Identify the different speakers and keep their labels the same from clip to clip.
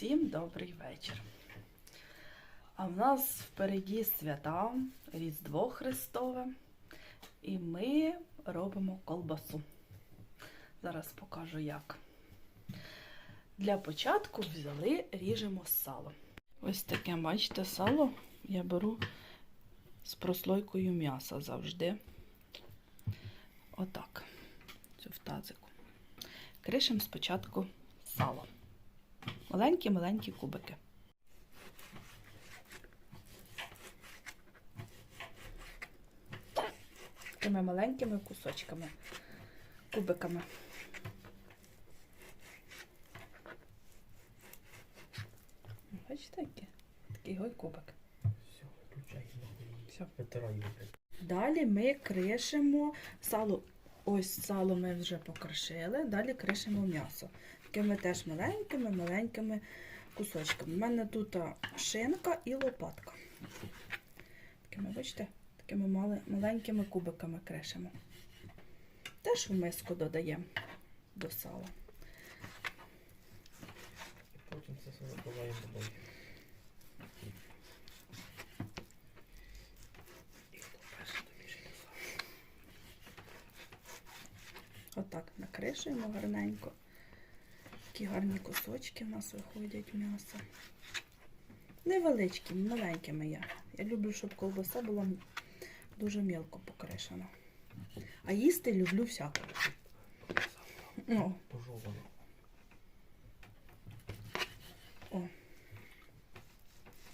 Speaker 1: Всім добрий вечір. А в нас впереді свята, Різдво Христове, і ми робимо колбасу. Зараз покажу як. Для початку взяли, ріжемо сало. Ось таке, бачите, сало я беру з прослойкою м'яса завжди. Отак. Цю в тазику. Кришимо спочатку сало. Маленькі-маленькі кубики. Такими маленькими кусочками, кубиками. Бачите, які? Такий гой кубик.
Speaker 2: Все, включай.
Speaker 1: Все.
Speaker 2: Витирай.
Speaker 1: Далі ми кришимо сало. Ось сало ми вже покришили, далі кришимо м'ясо. Такими теж маленькими-маленькими кусочками. У мене тут шинка і лопатка. Такими, бачите, такими мали- маленькими кубиками кришимо. Теж в миску додаємо до сала.
Speaker 2: І потім це все забиваємо водою. І хто перший домішує сало.
Speaker 1: Отак накришуємо гарненько. Такі гарні кусочки в нас виходять м'яса. Невеличкі, маленькими я. Я люблю, щоб ковбаса була дуже мілко покришена. А їсти люблю всяку.
Speaker 2: Пожовано.
Speaker 1: о.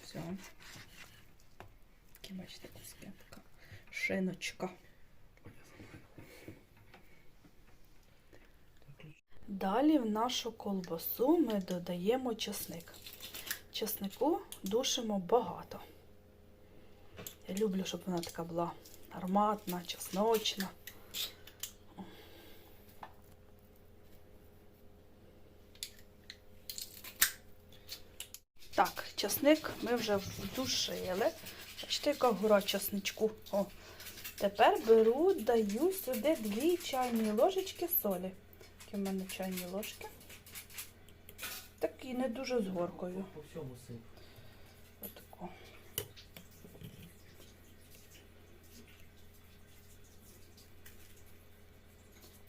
Speaker 1: Все. Такі, бачите, куски. Така шиночка. Далі в нашу колбасу ми додаємо чесник. Чеснику душимо багато. Я люблю, щоб вона така була ароматна, чесночна. Так, чесник ми вже вдушили. Бачите, яка гора чесничку. О. Тепер беру, даю сюди 2 чайні ложечки солі. Такі в мене чайні ложки. Такі не дуже з горкою.
Speaker 2: По всьому сип.
Speaker 1: Отако.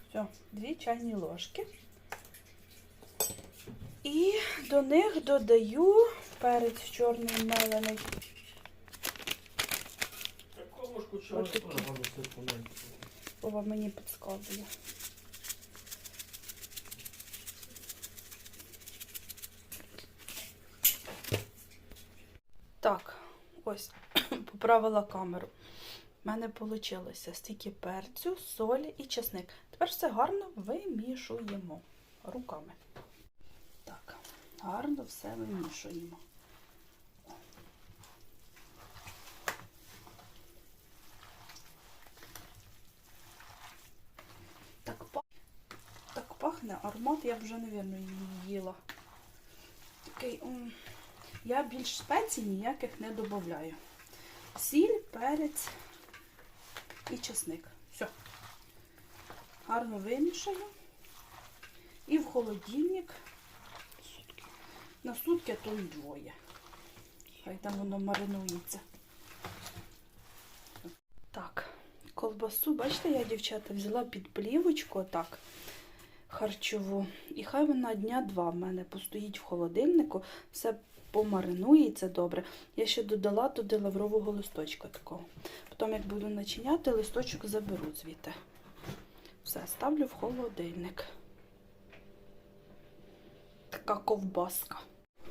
Speaker 1: Все, дві чайні ложки. І до них додаю перець чорний мелений.
Speaker 2: Теж можна сипу навіть.
Speaker 1: Вова мені підсказує. Ось, поправила камеру. У мене вийшло стільки перцю, солі і чесник. Тепер все гарно вимішуємо руками. Так, гарно все вимішуємо. Так, пахне аромат, я вже, мабуть, її їла. Такий, я більш спецій ніяких не додаю. Сіль, перець і чесник. Все. Гарно вимішаю. І в холодильник. На сутки, то й двоє. Хай там воно маринується. Так, колбасу, бачите, я, дівчата, взяла під плівочку отак харчову. І хай вона дня два в мене постоїть в холодильнику, все помаринується добре. Я ще додала туди лаврового листочка такого. Потім, як буду начиняти, листочок заберу звідти. Все, ставлю в холодильник. Така ковбаска.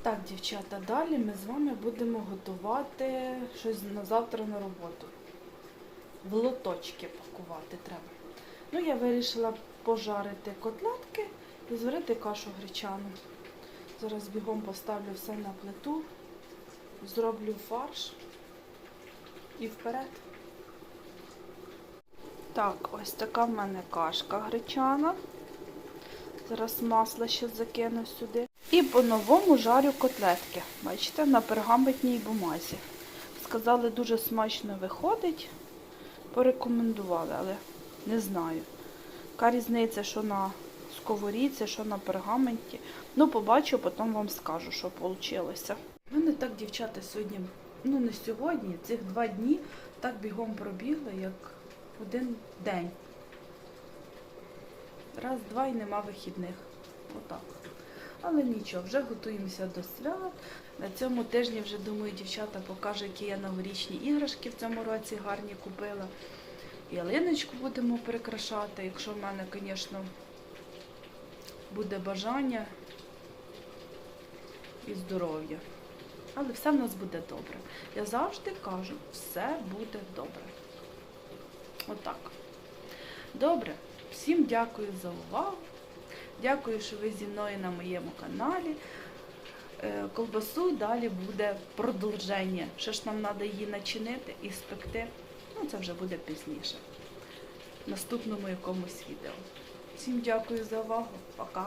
Speaker 1: Так, дівчата, далі ми з вами будемо готувати щось на завтра на роботу. В лоточки пакувати треба. Ну, я вирішила пожарити котлетки і зварити кашу гречану. Зараз бігом поставлю все на плиту, зроблю фарш і вперед. Так, ось така в мене кашка гречана. Зараз масло ще закину сюди. І по-новому жарю котлетки. Бачите, на пергаментній бумазі. Сказали, дуже смачно виходить. Порекомендували, але не знаю. Яка різниця, що на сковорідці, що на пергаменті. Ну, побачу, потім вам скажу, що вийшло. У мене так, дівчата, сьогодні, ну не сьогодні, цих два дні так бігом пробігли, як один день. Раз, два і нема вихідних. Отак. Але нічого, вже готуємося до свят. На цьому тижні вже думаю, дівчата покажу, які я новорічні іграшки в цьому році гарні купила. Ялиночку будемо прикрашати, якщо в мене, звісно, буде бажання і здоров'я. Але все в нас буде добре. Я завжди кажу, все буде добре. Отак. Добре. Всім дякую за увагу. Дякую, що ви зі мною на моєму каналі. Е, Колбасу далі буде продовження. Ще ж нам треба її начинити і спекти. Ну, це вже буде пізніше. В наступному якомусь відео. Всім дякую за увагу. Пока.